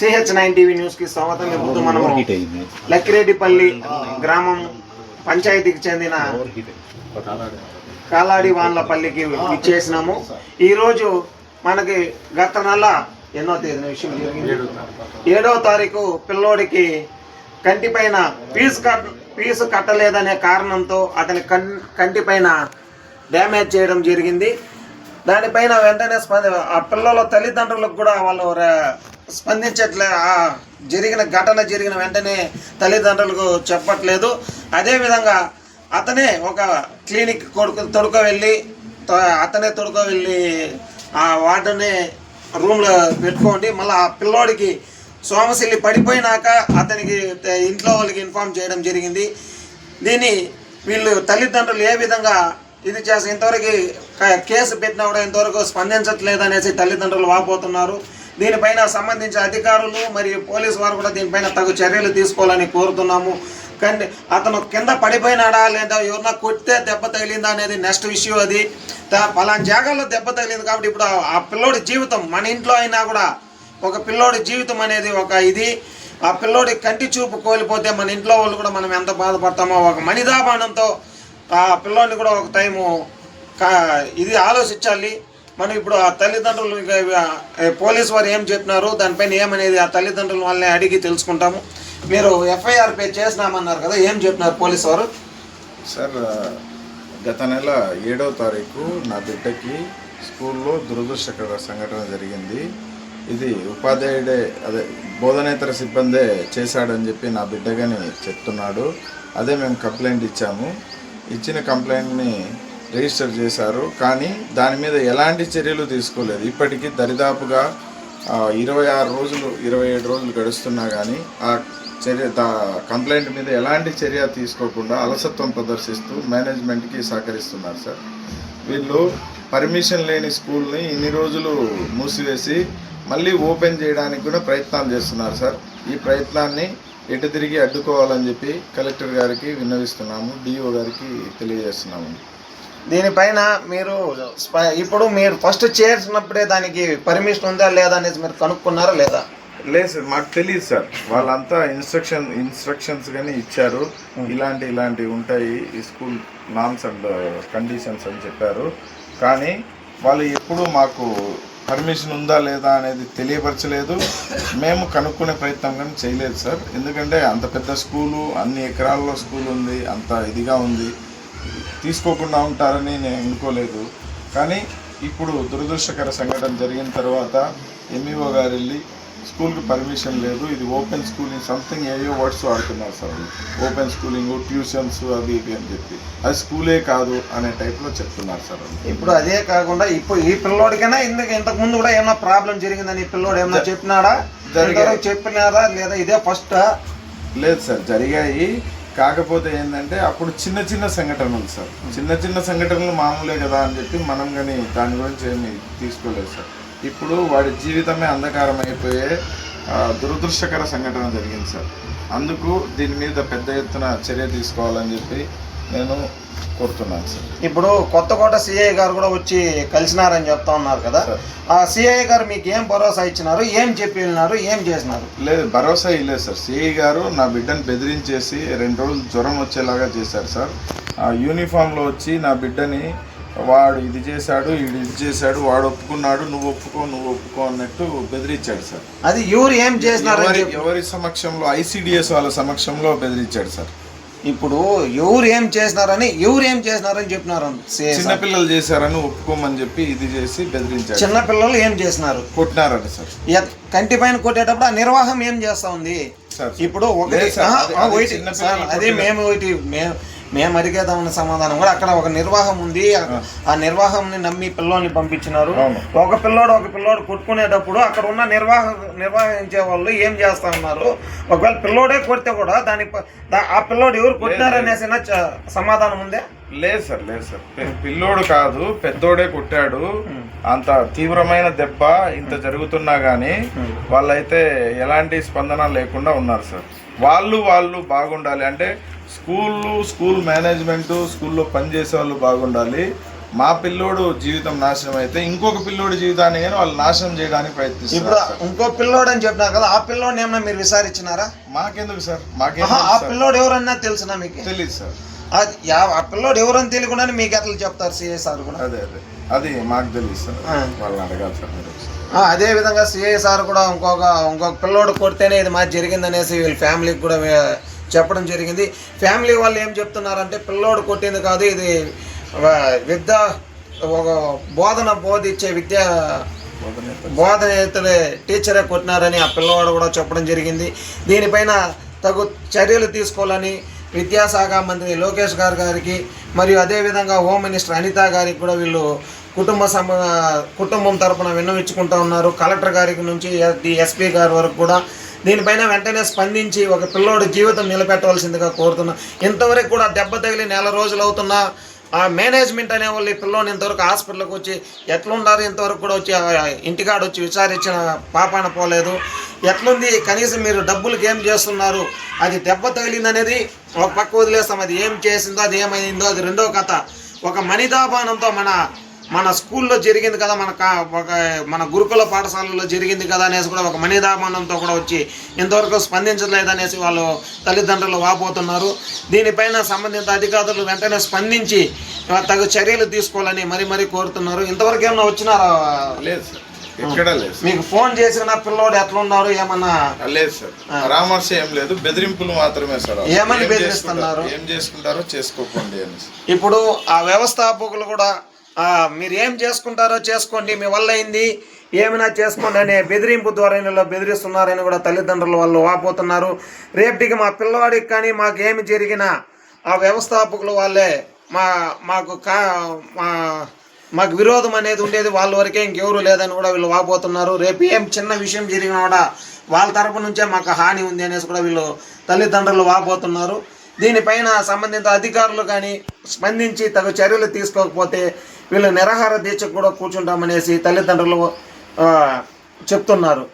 CH nine TV న్యూస్కి స్వాగతం. ఇప్పుడు మనము లక్కిరెడ్డిపల్లి గ్రామం పంచాయతీకి చెందిన కాలాడి. వాన్లపల్లికి ఇచ్చేసినాము ఈరోజు మనకి గత నెల ఎన్నో తేదీన విషయం జరిగింది. ఏడవ తారీఖు పిల్లోడికి కంటిపైన ఫీజు కట్ ఫీజు కట్టలేదనే కారణంతో అతని కన్ కంటిపైన డ్యామేజ్ చేయడం జరిగింది. దానిపైన వెంటనే స్పంద ఆ పిల్లల తల్లిదండ్రులకు కూడా వాళ్ళు స్పందించట్లే. ఆ జరిగిన ఘటన జరిగిన వెంటనే తల్లిదండ్రులకు చెప్పట్లేదు. అదేవిధంగా అతనే ఒక క్లినిక్ కొడుకు తొడుక వెళ్ళి అతనే తొడుక వెళ్ళి ఆ వార్డుని రూమ్లో పెట్టుకోండి. మళ్ళీ ఆ పిల్లోడికి సోమశిల్లి పడిపోయినాక అతనికి ఇంట్లో వాళ్ళకి ఇన్ఫామ్ చేయడం జరిగింది. దీన్ని వీళ్ళు తల్లిదండ్రులు ఏ విధంగా ఇది చేసి ఇంతవరకు కేసు పెట్టినా కూడా ఇంతవరకు స్పందించట్లేదు అనేసి తల్లిదండ్రులు వాపోతున్నారు. దీనిపైన సంబంధించిన అధికారులు మరియు పోలీసు వారు కూడా దీనిపైన తగు చర్యలు తీసుకోవాలని కోరుతున్నాము. కానీ అతను కింద పడిపోయినాడా లేదా ఎవరన్నా కొడితే దెబ్బ తగిలిందా అనేది నెక్స్ట్ ఇష్యూ అది. తా- పలానా జాగాల్లో దెబ్బ తగిలింది కాబట్టి ఇప్పుడు ఆ- పిల్లోడి జీవితం మన ఇంట్లో అయినా కూడా ఒక పిల్లోడి జీవితం అనేది ఒక ఇది. ఆ పిల్లోడి కంటి చూపు కోల్పోతే మన ఇంట్లో వాళ్ళు కూడా మనం ఎంత బాధపడతామో ఒక మనిదాబాణంతో ఆ పిల్లోడిని కూడా ఒక టైము కా- ఇది ఆలోచించాలి. మనం ఇప్పుడు ఆ తల్లిదండ్రులు ఇక పోలీస్ వారు ఏం చెప్పినారు? దానిపైన ఏమనేది ఆ తల్లిదండ్రుల వాళ్ళని అడిగి తెలుసుకుంటాము. మీరు ఎఫ్ఐఆర్ పే చేసినామన్నారు కదా ఏం చెప్పినారు పోలీస్ వారు? సార్ గత నెల ఏడవ తారీఖు నా బిడ్డకి స్కూల్లో దురదృష్టకర సంఘటన జరిగింది. ఇది ఉపాధ్యాయుడే అదే బోధనేతర సిబ్బందే చేశాడని చెప్పి నా బిడ్డగాని చెప్తున్నాడు. అదే మేము కంప్లైంట్ ఇచ్చాము. ఇచ్చిన కంప్లైంట్ని రిజిస్టర్ చేశారు. కానీ దాని మీద ఎలాంటి చర్యలు తీసుకోలేదు. ఇప్పటికీ దరిదాపుగా ఇరవై ఆరు రోజులు ఇరవై ఏడు రోజులు గడుస్తున్నా కానీ ఆ చర్య కంప్లైంట్ మీద ఎలాంటి చర్య తీసుకోకుండా అలసత్వం ప్రదర్శిస్తూ మేనేజ్మెంట్కి సహకరిస్తున్నారు సార్. వీళ్ళు పర్మిషన్ లేని స్కూల్ని ఇన్ని రోజులు మూసివేసి మళ్ళీ ఓపెన్ చేయడానికి కూడా ప్రయత్నాలు చేస్తున్నారు సార్. ఈ ప్రయత్నాన్ని ఎటు తిరిగి అడ్డుకోవాలని చెప్పి కలెక్టర్ గారికి విన్నవిస్తున్నాము డిఓ గారికి తెలియజేస్తున్నాము. దీనిపైన మీరు ఇప్పుడు మీరు ఫస్ట్ చేసినప్పుడే దానికి పర్మిషన్ ఉందా లేదా అనేది మీరు కనుక్కున్నారా లేదా? లేదు సార్ మాకు తెలియదు సార్. వాళ్ళంతా ఇన్స్ట్రక్షన్ ఇన్స్ట్రక్షన్స్ కానీ ఇచ్చారు. ఇలాంటి ఇలాంటివి ఉంటాయి ఈ స్కూల్ నామ్స్ అండ్ కండిషన్స్ అని చెప్పారు. కానీ వాళ్ళు ఎప్పుడూ మాకు పర్మిషన్ ఉందా లేదా అనేది తెలియపరచలేదు. మేము కనుక్కునే ప్రయత్నం కానీ చేయలేదు సార్. ఎందుకంటే అంత పెద్ద స్కూలు అన్ని ఎకరాల్లో స్కూల్ ఉంది అంత ఇదిగా ఉంది. తీసుకోకుండా ఉంటారని నేను అనుకోలేదు. కానీ ఇప్పుడు దురదృష్టకర సంఘటన జరిగిన తర్వాత ఎంఈఓ గారు వెళ్ళి స్కూల్కి పర్మిషన్ లేదు. ఇది ఓపెన్ స్కూలింగ్ సంథింగ్ ఏయో వర్డ్స్ వాడుతున్నారు సార్ ఓపెన్ స్కూలింగ్ ట్యూషన్స్ అవి ఇవి అని చెప్పి. అది స్కూలే కాదు అనే టైప్లో చెప్తున్నారు సార్. ఇప్పుడు అదే కాకుండా ఇప్పుడు ఈ పిల్లోడికైనా ఇంతకు ఇంతకు ముందు కూడా ఏమన్నా ప్రాబ్లం జరిగిందని ఈ పిల్లోడు ఏమన్నా చెప్పినాడా. ఇంతవరకు చెప్పినారా? లేదా ఇదే ఫస్ట్? లేదు సార్ జరిగాయి. కాకపోతే ఏంటంటే అప్పుడు చిన్న చిన్న సంఘటనలు సార్. చిన్న చిన్న సంఘటనలు మామూలే కదా అని చెప్పి మనం కానీ దాని గురించి ఏమి తీసుకోలేదు సార్. ఇప్పుడు వాడి జీవితమే అంధకారం అయిపోయే దురదృష్టకర సంఘటన జరిగింది సార్. అందుకు దీని మీద పెద్ద ఎత్తున చర్య తీసుకోవాలని చెప్పి నేను కోరుతున్నాను సార్. ఇప్పుడు కొత్తకోట సిఐ గారు కూడా వచ్చి కలిసినారని చెప్తా ఉన్నారు కదా. ఆ సిఐ గారు మీకు ఏం భరోసా ఇచ్చినారు? ఏం చెప్పి వెళ్ళినారు? ఏం చేసినారు? లేదు భరోసా ఇవ్వలేదు సార్. సిఐ గారు నా బిడ్డను బెదిరించేసి రెండు రోజులు జ్వరం వచ్చేలాగా చేశారు సార్. ఆ యూనిఫామ్లో వచ్చి నా బిడ్డని వాడు ఇది చేశాడు వీడు ఇది చేశాడు వాడు ఒప్పుకున్నాడు నువ్వు ఒప్పుకో నువ్వు ఒప్పుకో అన్నట్టు బెదిరించాడు సార్. అది ఎవరు ఏం చెప్పి ఎవరి సమక్షంలో ఐసిడిఎస్ వాళ్ళ సమక్షంలో బెదిరించాడు సార్. ఇప్పుడు ఎవరు ఏం చేసినారని ఎవరు ఏం చేసినారని చెప్పినారు. CI sir. చిన్నపిల్లలు చేశారని ఒప్పుకోమని చెప్పి ఇది చేసి బెదిరించాడు చిన్న పిల్లలు ఏం చేసినారు? కొట్టినారని సార్. కంటి పైన కొట్టేటప్పుడు ఆ నిర్వాహం ఏం చేస్తా ఉంది? సార్ ఇప్పుడు ఒకటి అది- చిన్న పిల్లలు మేము ఒకటి మేము అడిగేదామన్న సమాధానం కూడా అక్కడ ఒక నిర్వాహం ఉంది. ఆ- నిర్వాహంని నమ్మి పిల్లోని పంపించినారు. ఒక పిల్లోడు ఒక పిల్లోడు కొట్టుకునేటప్పుడు అక్కడ ఉన్న నిర్వాహ నిర్వహించే వాళ్ళు ఏం చేస్తా ఉన్నారు? ఒకవేళ పిల్లోడే కొడితే కూడా దాని ఆ పిల్లోడు ఎవరు కొట్టినారనేసి సమాధానం ఉందే? లేదు సార్ లేదు సార్. పిల్లోడు కాదు పెద్దోడే కొట్టాడు. అంత తీవ్రమైన దెబ్బ ఇంత జరుగుతున్నా కానీ వాళ్ళైతే ఎలాంటి స్పందన లేకుండా ఉన్నారు సార్. వాళ్ళు వాళ్ళు బాగుండాలి. అంటే స్కూళ్ళు స్కూల్ మేనేజ్మెంట్ స్కూల్లో పనిచేసే వాళ్ళు బాగుండాలి. మా పిల్లోడు జీవితం నాశనం అయితే ఇంకొక పిల్లోడి జీవితాన్ని కానీ వాళ్ళు నాశనం చేయడానికి ఇప్పుడు ప్రయత్నిస్తున్నారు సార్. ఇంకో పిల్లోడు అని చెప్పినారు కదా ఆ పిల్లోడిని ఏమన్నా మీరు విచారించినారా? మాకెందుకు సార్? మాకేం ఆ తెలుసు? పిల్లోడు ఎవరన్నా తెలుసునా మీకు? తెలీదు సార్. ఆ పిల్లోడు ఎవరని తెలియకుండానే మీకు ఎట్లా చెప్తారు సిఐ సార్ కూడా. అదే అదే. అది మాకు తెలియదు సార్. వాళ్ళని అడగాలి సార్ అదే విధంగా సిఐ సార్ కూడా ఇంకొక ఇంకొక పిల్లోడు కొడితేనే ఇది మాది జరిగిందనేసి వీళ్ళ ఫ్యామిలీకి కూడా చెప్పడం జరిగింది. ఫ్యామిలీ వాళ్ళు ఏం చెప్తున్నారంటే పిల్లోడు కొట్టింది కాదు ఇది విద్య ఒక బోధన బోధించే విద్య బోధనేతలే టీచరే కొట్టినారని ఆ పిల్లవాడు కూడా చెప్పడం జరిగింది. దీనిపైన తగు చర్యలు తీసుకోవాలని విద్యాశాఖ మంత్రి లోకేష్ గారు గారికి మరియు అదేవిధంగా హోమ్ మినిస్టర్ అనిత గారికి కూడా వీళ్ళు కుటుంబ సమ కుటుంబం తరపున విన్నవించుకుంటూ ఉన్నారు. కలెక్టర్ గారికి నుంచి ఎస్పీ గారి వరకు కూడా దీనిపైన వెంటనే స్పందించి ఒక పిల్లోడి జీవితం నిలబెట్టవలసిందిగా కోరుతున్నా. ఇంతవరకు కూడా దెబ్బ తగిలి నెల రోజులు అవుతున్నా ఆ మేనేజ్మెంట్ అనే వాళ్ళు ఈ పిల్లోని ఇంతవరకు హాస్పిటల్కి వచ్చి ఎట్లున్నారు ఇంతవరకు కూడా వచ్చి ఆ ఇంటికాడ వచ్చి విచారించిన పాపాన పోలేదు. ఎట్లుంది కనీసం మీరు డబ్బులకి ఏం చేస్తున్నారు అది దెబ్బ తగిలిందనేది ఒక పక్క వదిలేస్తాం అది ఏం చేసిందో అది ఏమైందో అది రెండో కథ. ఒక మనిదాపానంతో మన మన స్కూల్లో జరిగింది కదా మన ఒక మన గురుకుల పాఠశాలలో జరిగింది కదా అనేసి కూడా ఒక మనిదామానంతో కూడా వచ్చి ఇంతవరకు స్పందించలేదనేసి వాళ్ళు తల్లిదండ్రులు వాపోతున్నారు. దీనిపైన సంబంధిత అధికారులు వెంటనే స్పందించి తగు చర్యలు తీసుకోవాలని మరి మరి కోరుతున్నారు. ఇంతవరకు ఏమన్నా వచ్చినారా? లేదు సార్. మీకు ఫోన్ చేసిన పిల్లోడు ఎట్లున్నారు? ఏమన్నా? లేదు సార్. పరామర్శ ఏం లేదు. బెదిరింపులు మాత్రమే సార్. ఏమని బెదిరిస్తున్నారు? ఏం చేసుకుంటారో చేసుకోకండి. ఇప్పుడు ఆ వ్యవస్థాపకులు కూడా మీరు ఏం చేసుకుంటారో చేసుకోండి మీ వల్ల అయింది ఏమైనా చేసుకోండి అనే బెదిరింపు ధోరణిలో బెదిరిస్తున్నారని కూడా తల్లిదండ్రులు వాళ్ళు వాపోతున్నారు. రేపటికి మా పిల్లవాడికి కానీ మాకు ఏమి జరిగినా ఆ వ్యవస్థాపకులు వాళ్ళే మా మాకు కా మా మాకు విరోధం అనేది ఉండేది వాళ్ళ వరకే ఇంకెవరు లేదని కూడా వీళ్ళు వాపోతున్నారు. రేపు ఏం చిన్న విషయం జరిగినా కూడా వాళ్ళ తరపు నుంచే మాకు హాని ఉంది అనేసి కూడా వీళ్ళు తల్లిదండ్రులు వాపోతున్నారు. దీనిపైన సంబంధిత అధికారులు కానీ స్పందించి తగు చర్యలు తీసుకోకపోతే వీళ్ళు నిరాహార దీక్షకు కూడా కూర్చుంటామనేసి తల్లిదండ్రులు చెప్తున్నారు.